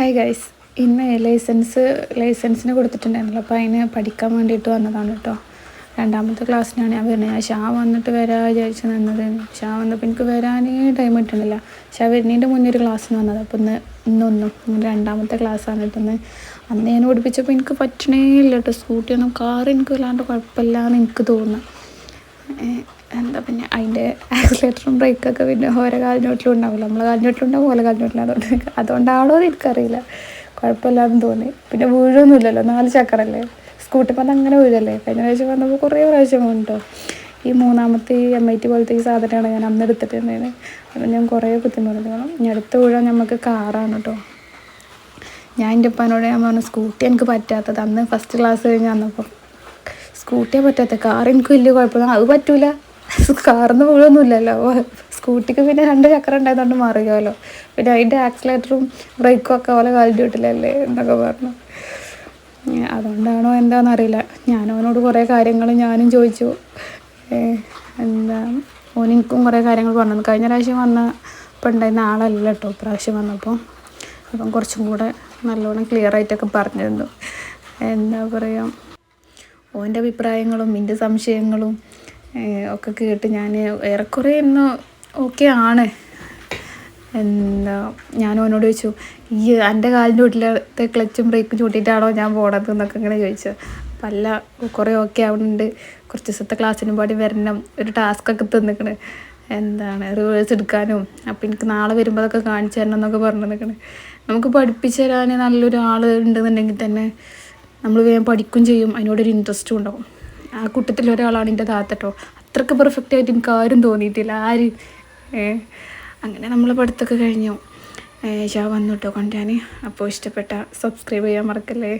Hi guys ഇന്ന് licence ലൈസൻസിന് കൊടുത്തിട്ടുണ്ടായിരുന്നല്ലോ. അപ്പോൾ അതിന് പഠിക്കാൻ വേണ്ടിയിട്ട് വന്നതാണ് കേട്ടോ രണ്ടാമത്തെ ക്ലാസ്സിനാണ് ഞാൻ വരുന്നത്. ഞാൻ ഷാ വന്നിട്ട് വരാൻ വിചാരിച്ച് നിന്നത്. ഷാ വന്നപ്പോൾ എനിക്ക് വരാനേ ടൈം കിട്ടണില്ല ഷാ വരുന്നതിന്റെ മുന്നേ ഒരു ക്ലാസ്സിന് വന്നത്. അപ്പോൾ ഇന്ന് ഇന്നൊന്നും ഇന്ന് രണ്ടാമത്തെ ക്ലാസ്സാണ് കിട്ടുന്നത് അന്ന് ഞാൻ ഓടിപ്പിച്ചപ്പോൾ എനിക്ക് പറ്റണേ ഇല്ല കേട്ടോ സ്കൂട്ടിയൊന്നും കാർ എനിക്ക് വല്ലാണ്ട് കുഴപ്പമില്ല എന്ന് എനിക്ക് തോന്നുന്നു. എന്താ പിന്നെ അതിന്റെ ആക്സിലേറ്ററും ബ്രേക്കൊക്കെ പിന്നെ ഓരോ കാലിനോട്ടിലും ഉണ്ടാവില്ല നമ്മളെ കാലിനോട്ടിലുണ്ടാവും ഓരോ കാലിനോട്ടിലും അതുകൊണ്ട് അതുകൊണ്ടാണോ എന്ന് എനിക്കറിയില്ല. കുഴപ്പമില്ലാന്ന് തോന്നി. പിന്നെ വീഴൊന്നുമില്ലല്ലോ നാല് ചക്കറല്ലേ സ്കൂട്ടി പറഞ്ഞാൽ അങ്ങനെ വീഴല്ലേ? കഴിഞ്ഞ പ്രാവശ്യം വന്നപ്പോൾ കുറേ പ്രാവശ്യം വീണിട്ടോ. ഈ മൂന്നാമത്തെ ഈ എം ഐ ടി പോലത്തെ ഈ സാധനമാണ് ഞാൻ അന്ന് എടുത്തിട്ടുണ്ടായിരുന്നത് അപ്പം ഞാൻ കുറേ ബുദ്ധിമുട്ടുകളും ഇനി അടുത്ത വീഴാൻ നമുക്ക് കാറാണ് കേട്ടോ ഞാൻ എന്റെ ഉപ്പാനോട് ഞാൻ പറഞ്ഞു സ്കൂട്ടി എനിക്ക് പറ്റാത്തത്. അന്ന് ഫസ്റ്റ് ക്ലാസ് കഴിഞ്ഞ് വന്നപ്പോൾ സ്കൂട്ടിയെ പറ്റാത്ത കാർ എനിക്ക് വലിയ കുഴപ്പമില്ല അത് പറ്റൂല. കാറിന്ന് വീഴൊന്നുമില്ലല്ലോ സ്കൂട്ടിക്ക് പിന്നെ രണ്ട് ചക്രം ഉണ്ടായതുകൊണ്ട് മാറിയാലോ പിന്നെ അതിന്റെ ആക്സിലേറ്ററും ബ്രേക്കും ഒക്കെ പോലെ കാലിന്റെ വീട്ടിലല്ലേ എന്നൊക്കെ പറഞ്ഞു. അതുകൊണ്ടാണോ എന്താണെന്നറിയില്ല ഞാൻ അവനോട് കുറേ കാര്യങ്ങൾ ഞാനും ചോദിച്ചു. എന്താ ഓനിക്കും കുറേ കാര്യങ്ങൾ പറഞ്ഞു കഴിഞ്ഞ പ്രാവശ്യം വന്ന ഇപ്പം ഉണ്ടായിരുന്ന ആളല്ല കേട്ടോ പ്രാവശ്യം വന്നപ്പോൾ അപ്പം കുറച്ചും കൂടെ നല്ലോണം ക്ലിയർ ആയിട്ടൊക്കെ പറഞ്ഞിരുന്നു. എന്താ പറയുക ഓന്റെ അഭിപ്രായങ്ങളും എന്റെ സംശയങ്ങളും ഒക്കെ കേട്ട് ഞാൻ ഏറെക്കുറെ ഇന്ന് ഓക്കെ ആണ്. എന്താ ഞാൻ അവനോട് ചോദിച്ചു ഈ എന്റെ കാലിന്റെ വീട്ടിലത്തെ ക്ലച്ചും ബ്രേക്കും ചൂട്ടിയിട്ടാണോ ഞാൻ പോണത്? എന്നൊക്കെ ഇങ്ങനെ ചോദിച്ചു. അല്ല കുറേ ഓക്കെ ആവുന്നുണ്ട് കുറച്ച് ദിവസത്തെ ക്ലാസ്സിനും പാടി വരണം. ഒരു ടാസ്ക്കൊക്കെ തന്നിക്കണ്. എന്താണ് റിവേഴ്സ് എടുക്കാനും. അപ്പം എനിക്ക് നാളെ വരുമ്പോൾ അതൊക്കെ കാണിച്ചു തരണം എന്നൊക്കെ പറഞ്ഞു നിൽക്കണേ നമുക്ക് പഠിപ്പിച്ചു തരാൻ നല്ലൊരു ആൾ ഉണ്ടെന്നുണ്ടെങ്കിൽ തന്നെ നമ്മൾ വേഗം പഠിക്കും ചെയ്യും. അതിനോടൊരു ഇൻട്രസ്റ്റും ഉണ്ടാവും. ആ കൂട്ടത്തിൽ ഒരാളാണ് എന്റെ താത്തട്ടോ അത്രയ്ക്ക് പെർഫെക്റ്റ് ആയിട്ട് എനിക്ക് ആരും തോന്നിയിട്ടില്ല. ആര്? അങ്ങനെ നമ്മൾ പഠിത്തമൊക്കെ കഴിഞ്ഞു. ഷാ വന്നു കേട്ടോ കൊണ്ടുവരാൻ അപ്പോൾ ഇഷ്ടപ്പെട്ട സബ്സ്ക്രൈബ് ചെയ്യാൻ മറക്കല്ലേ?